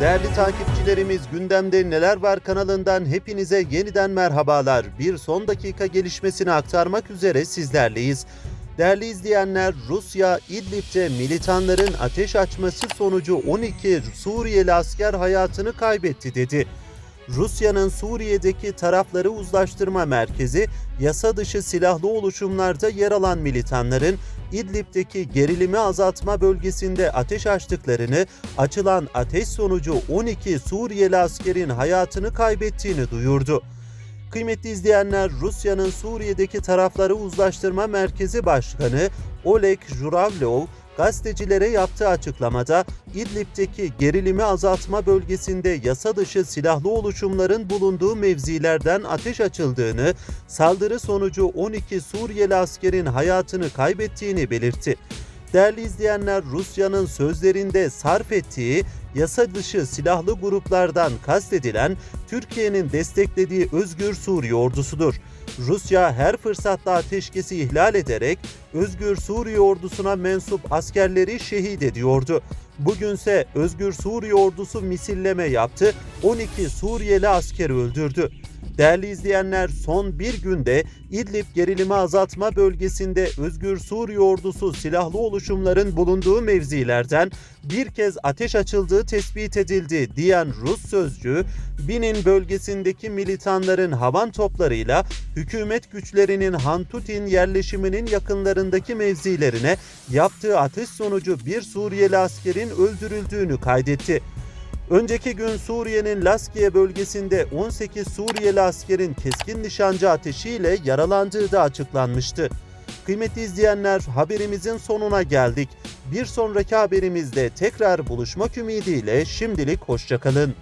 Değerli takipçilerimiz gündemde neler var kanalından hepinize yeniden merhabalar. Bir son dakika gelişmesini aktarmak üzere sizlerleyiz. Değerli izleyenler Rusya İdlib'de militanların ateş açması sonucu 12 Suriyeli asker hayatını kaybetti dedi. Rusya'nın Suriye'deki tarafları uzlaştırma merkezi yasa dışı silahlı oluşumlarda yer alan militanların İdlib'deki gerilimi azaltma bölgesinde ateş açtıklarını, açılan ateş sonucu 12 Suriyeli askerin hayatını kaybettiğini duyurdu. Kıymetli izleyenler, Rusya'nın Suriye'deki tarafları uzlaştırma merkezi başkanı Oleg Juravlov, gazetecilere yaptığı açıklamada İdlib'deki gerilimi azaltma bölgesinde yasa dışı silahlı oluşumların bulunduğu mevzilerden ateş açıldığını, saldırı sonucu 12 Suriyeli askerin hayatını kaybettiğini belirtti. Değerli izleyenler Rusya'nın sözlerinde sarf ettiği yasa dışı silahlı gruplardan kastedilen Türkiye'nin desteklediği Özgür Suriye ordusudur. Rusya her fırsatta ateşkesi ihlal ederek Özgür Suriye ordusuna mensup askerleri şehit ediyordu. Bugünse Özgür Suriye ordusu misilleme yaptı, 12 Suriyeli askeri öldürdü. Değerli izleyenler son bir günde İdlib gerilimi azaltma bölgesinde Özgür Suriye ordusu silahlı oluşumların bulunduğu mevzilerden bir kez ateş açıldığı tespit edildi diyen Rus sözcü, Binin bölgesindeki militanların havan toplarıyla hükümet güçlerinin Hantutin yerleşiminin yakınlarındaki mevzilerine yaptığı ateş sonucu bir Suriyeli askerin öldürüldüğünü kaydetti. Önceki gün Suriye'nin Laskiye bölgesinde 18 Suriyeli askerin keskin nişancı ateşiyle yaralandığı da açıklanmıştı. Kıymetli izleyenler haberimizin sonuna geldik. Bir sonraki haberimizde tekrar buluşmak ümidiyle şimdilik hoşçakalın.